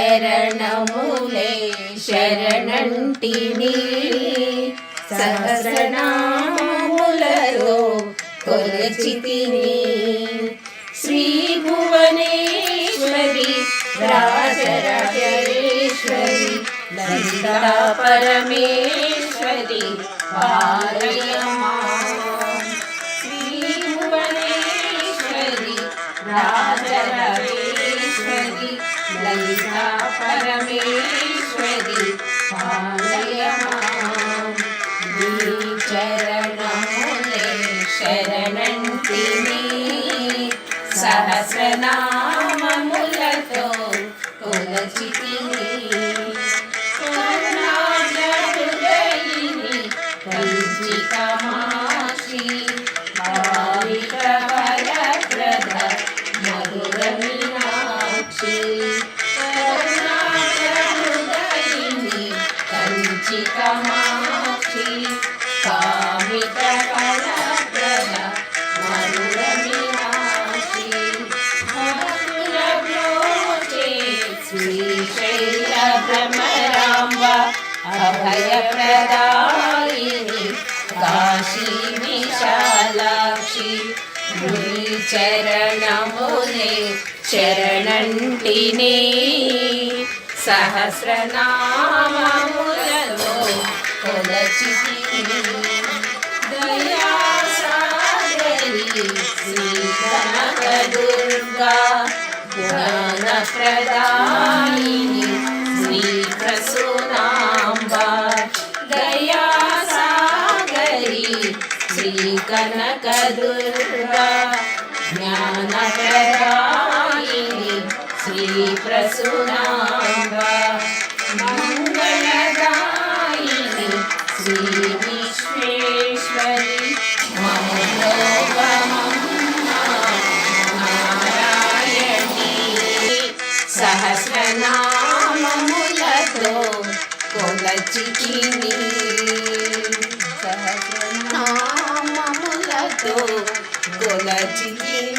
శరణములే శరణంటిని. సహస్రనామములలో కొలచితిని శ్రీ భువనేశ్వరి రాజరాజేశ్వరి నందా పరమేశ్వరి పారయమా శ్రీ భువనేశ్వరి రా లలితా పరమేశ్వరి పాలయమా నీ చరణములే శరణంటిని సహస్రనామములతో కొలచితిని కరుణాజహృదయిని కామాక్షి కామిక వరప్రద మధుర మీనాక్షి భక్తుల శ్రీశైల భ్రమరాంబ అభయప్రదాయిని కాశీ విశాలాక్షి ముని చరణములే శరణంటిని సహస్రనామము దుర్గా జ్ఞాన ప్రదాయిని శ్రీ ప్రసూనాంబ దయా సాగరి శ్రీ కనక దుర్గా జ్ఞాన ప్రదాయిని శ్రీ ప్రసూనాంబ సహస్రనామములతో కొలచితిని సహస్రనామములతో కొలచితిని